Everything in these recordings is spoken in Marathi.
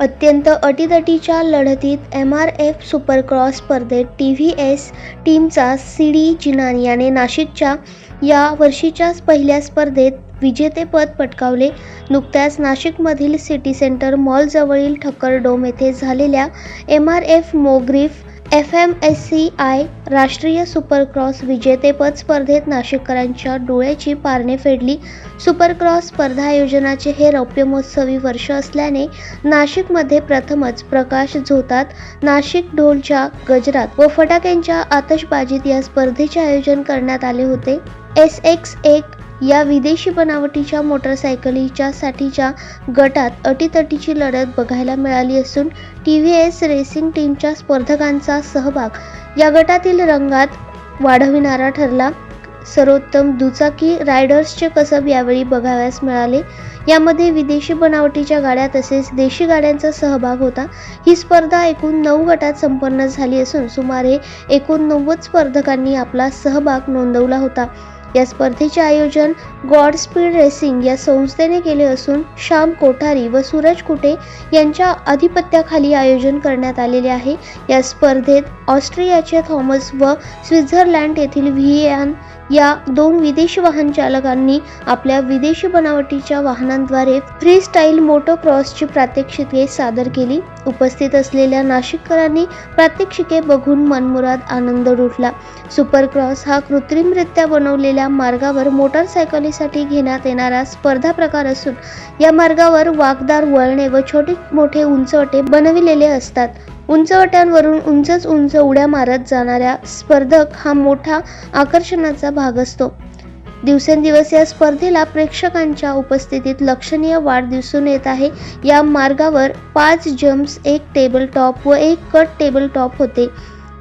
अत्यंत अटीतटीच्या लढतीत एम आर एफ सुपरक्रॉस स्पर्धेत टी व्ही एस टीमचा सी डी जिनान याने नाशिकच्या या वर्षीच्या पहिल्या स्पर्धेत विजेतेपद पटकावले. नुकत्याच नाशिकमधील सिटी सेंटर मॉलजवळील ठक्कर डोम येथे झालेल्या M R F Mogrip F M S C I राष्ट्रीय सुपरक्रॉस विजेतेपद स्पर्धेत नाशिककरांच्या डोळ्याची पारणे फेडली. सुपरक्रॉस स्पर्धा आयोजनाचे हे रौप्यमहोत्सवी वर्ष असल्याने नाशिकमध्ये प्रथमच प्रकाश झोतात. नाशिक ढोलच्या गजरात व फटाक्यांच्या आतषबाजीत या स्पर्धेचे आयोजन करण्यात आले होते. एस एक्स एक या विदेशी बनावटीच्या मोटरसायकलीच्या साठीच्या गटात अटीतटीची लढत बघायला मिळाली असून टी व्ही एस रेसिंग टीमच्या स्पर्धकांचा सहभाग या गटातील रंगात वाढविणारा ठरला. सर्वोत्तम दुचाकी रायडर्सचे कसब यावेळी बघाव्यास मिळाले. यामध्ये विदेशी बनावटीच्या गाड्या तसेच देशी गाड्यांचा सहभाग होता. ही स्पर्धा एकूण नऊ गटात संपन्न झाली असून सुमारे एकोणनव्वद स्पर्धकांनी आपला सहभाग नोंदवला होता. या स्पर्धेचे आयोजन गॉड स्पीड रेसिंग या संस्थेने केले असून श्याम कोठारी व सूरज कुटे यांच्या अधिपत्याखाली आयोजन करण्यात आलेले आहे. या स्पर्धेत ऑस्ट्रियाचे थॉमस व स्वित्झर्लंड येथील व्हिएन या दोन विदेशी वाहन चालकांनी आपल्या विदेशी बनावटीच्या वाहनांद्वारे फ्री स्टाईल मोटोक्रॉसची प्रात्यक्षिके सादर केली. उपस्थित असलेल्या नाशिककरांनी प्रात्यक्षिके बघून मनमुराद आनंद लुटला. सुपरक्रॉस हा कृत्रिमरित्या बनवलेल्या मार्गावर मोटारसायकलीसाठी घेण्यात येणारा स्पर्धा प्रकार असून या मार्गावर वाकदार वळणे व छोटे मोठे उंचवटे बनविलेले असतात. उंचवट्यांवरून उंचच उंच उड्या मारत जाणाऱ्या स्पर्धक हा मोठा आकर्षणाचा भाग असतो. दिवसेंदिवस या स्पर्धेला प्रेक्षकांच्या उपस्थितीत लक्षणीय वाढ दिसून येत आहे. या मार्गावर पाच जम्प्स एक टेबल टॉप व एक कट टेबल टॉप होते.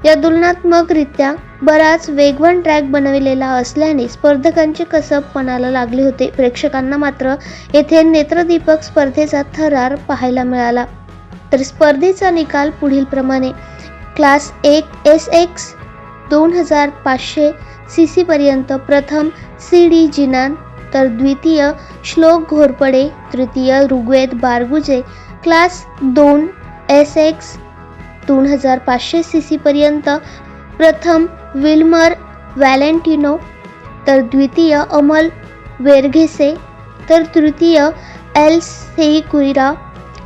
या तुलनात्मकरित्या बराच वेगवान ट्रॅक बनविलेला असल्याने स्पर्धकांचे कसब पणाला लागले होते. प्रेक्षकांना मात्र येथे नेत्रदीपक स्पर्धेचा थरार पाहायला मिळाला. तर स्पर्धेचा निकाल पुढील प्रमाणे. क्लास एक एस एक्स दोन हजार पाचशे सी सीपर्यंत प्रथम सी डी जिनान तर द्वितीय श्लोक घोरपडे तृतीय ऋग्वेद बारगुजे. क्लास दोन एस एक्स दोन हजार पाचशे सी सीपर्यंत प्रथम विल्मर व्हॅलेंटिनो तर द्वितीय अमल वेरघेसे तर तृतीय एल सेई कुइरा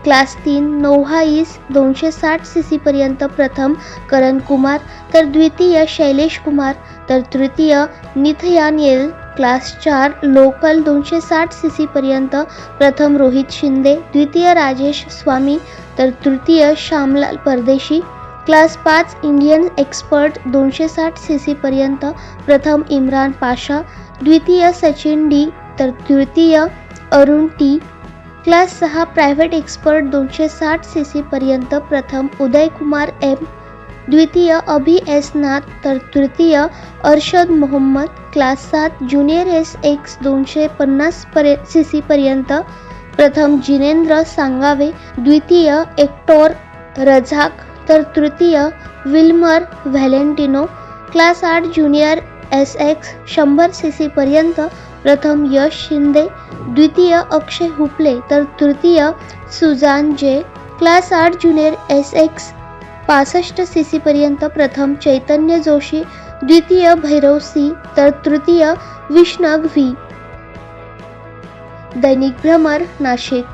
क्लास तीन नोव्हाईस दोनशे साठ सी सीपर्यंत प्रथम करण कुमार तर द्वितीय शैलेश कुमार तर तृतीय निथयानियल क्लास चार लोकल दोनशे साठ सी सीपर्यंत प्रथम रोहित शिंदे द्वितीय राजेश स्वामी तर तृतीय श्यामलाल परदेशी क्लास पाच इंडियन एक्सपर्ट दोनशे साठ सी सीपर्यंत प्रथम इम्रान पाशा द्वितीय सचिन डी तर तृतीय अरुण टी क्लास सहा प्रायव्हेट एक्सपर्ट दोनशे साठ सी सीपर्यंत प्रथम उदयकुमार एम द्वितीय अभि एस नाथ तर तृतीय अर्शद मोहम्मद क्लास सात ज्युनियर एस एक्स दोनशे पन्नास पर्य सी सीपर्यंत प्रथम जिनेंद्र सांगावे द्वितीय एक्टोर रझाक तर तृतीय विल्मर व्हॅलेंटिनो क्लास आठ ज्युनियर एस एक्स शंभर सी सीपर्यंत प्रथम यश शिंदे द्वितीय अक्षय हुपले तर तृतीय सुजान जे क्लास आठ ज्युनियर एस एक्स पासष्ट सी सीपर्यंत प्रथम चैतन्य जोशी द्वितीय भैरव सी तर तृतीय विष्णग व्ही. दैनिक भ्रमर नाशिक.